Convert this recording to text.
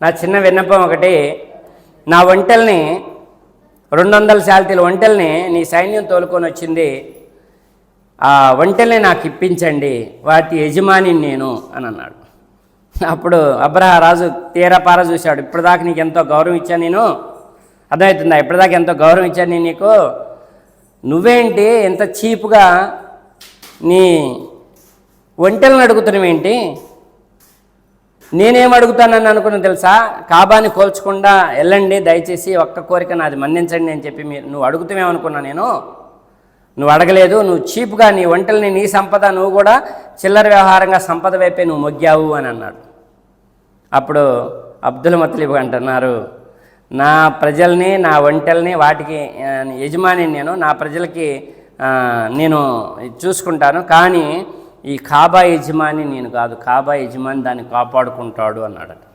నా చిన్న విన్నపం ఒకటి. నా ఒంటల్ని రెండు వందల శాలతీల ఒంటెల్ని నీ సైన్యం తోలుకొని వచ్చింది. ఆ ఒంటల్ని నాకు ఇప్పించండి. వాటి యజమాని నేను అని అన్నాడు. అప్పుడు అబ్రహ రాజు తీరపార చూశాడు. ఇప్పటిదాకా నీకు ఎంతో గౌరవం ఇచ్చాను నేను. అర్థమవుతుందా? ఇప్పటిదాకా ఎంతో గౌరవం ఇచ్చాను నేను నీకు. నువ్వేంటి ఎంత చీప్గా నీ ఒంటెలను అడుగుతున్నావేంటి? నేనేం అడుగుతానని అనుకున్నా తెలుసా? కాబాని కోల్చకుండా వెళ్ళండి దయచేసి ఒక్క కోరిక నాది మన్నించండి అని చెప్పి మీరు నువ్వు అడుగుతామేమనుకున్నా నేను. నువ్వు అడగలేదు నువ్వు చీప్గా నీ వంటల్ని నీ సంపద నువ్వు కూడా చిల్లర వ్యవహారంగా సంపద వైపే నువ్వు మొగ్గావు అని అన్నాడు. అప్పుడు అబ్దుల్ మతలిబ్ అంటున్నారు నా ప్రజల్ని నా వంటల్ని వాటికి యజమాని నేను నా ప్రజలకి నేను చూసుకుంటాను. కానీ ఈ కాబా యజమాని నేను కాదు కాబా యజమాని దాన్ని కాపాడుకుంటాడు అన్నాడట.